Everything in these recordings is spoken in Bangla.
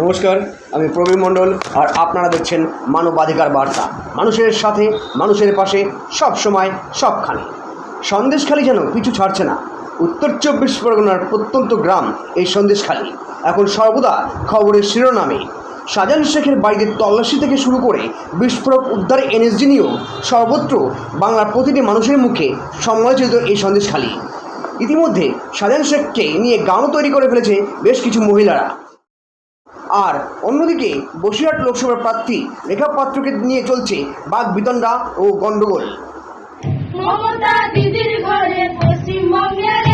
নমস্কার, আমি প্রবীণ মণ্ডল আর আপনারা দেখছেন মানবাধিকার বার্তা। মানুষের সাথে, মানুষের পাশে, সব সময়, সবখানে। সন্দেশখালি যেন পিছু ছাড়ছে না। উত্তর চব্বিশ পরগনার প্রত্যন্ত গ্রাম এই সন্দেশখালি। এখন সর্বদা খবরের শিরোনামে। সাজান শেখের বাড়িতে তল্লাশি থেকে শুরু করে বিস্ফোরক উদ্ধার এনএসজি নিয়েও সর্বত্র বাংলার প্রতিটি মানুষের মুখে সমালোচিত এই সন্দেশখালি। ইতিমধ্যে সাজান শেখকে নিয়ে গানও তৈরি করে ফেলেছে বেশ কিছু মহিলারা। আর অন্যদিকে বসিরহাট লোকসভার প্রার্থী রেখা পাত্রকে নিয়ে চলছে বাঘ বিতণ্ডা ও গণ্ডগোল। মমতা দিদির ঘরে পশ্চিমবঙ্গের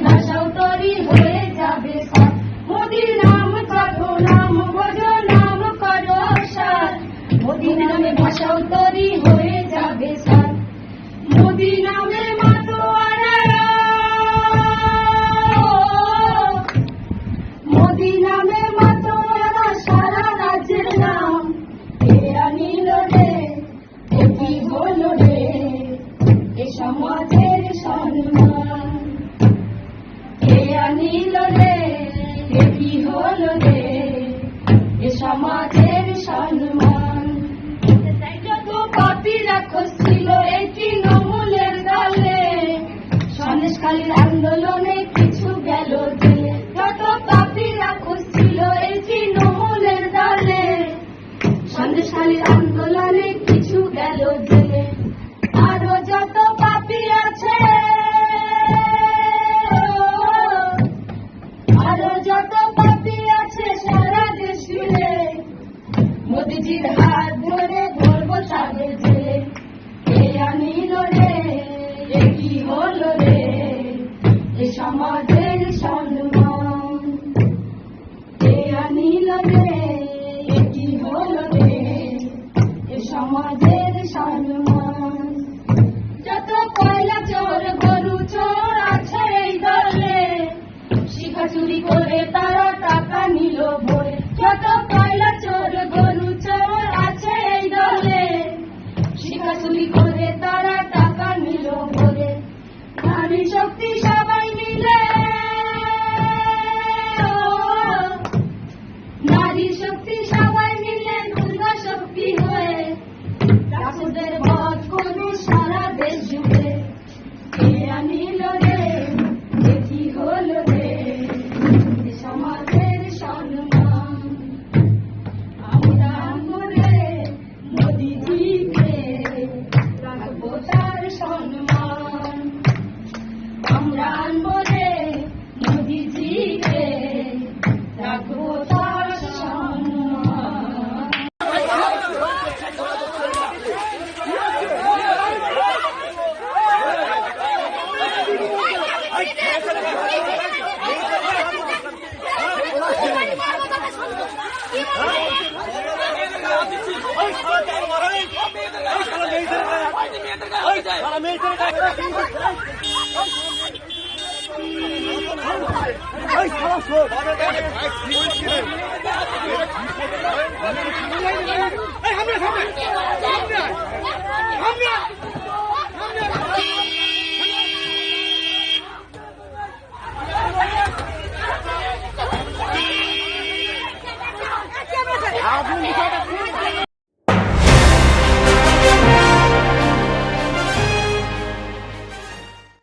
ভাষাও হয়ে যাবে নাম নাম নাম নামে ভাষাও তরি হয়ে যাবে সার সমাজের সম্মান মোদিজির হাত রে? এ কি হলো রে? এ সমাজের সম্মান কে আনিল রে? এ কি হলো রে? এ সমাজের সম্মান যত কয়লা চোর গরু চোর আছে এই দলে, শিখা চুরি করে আপনি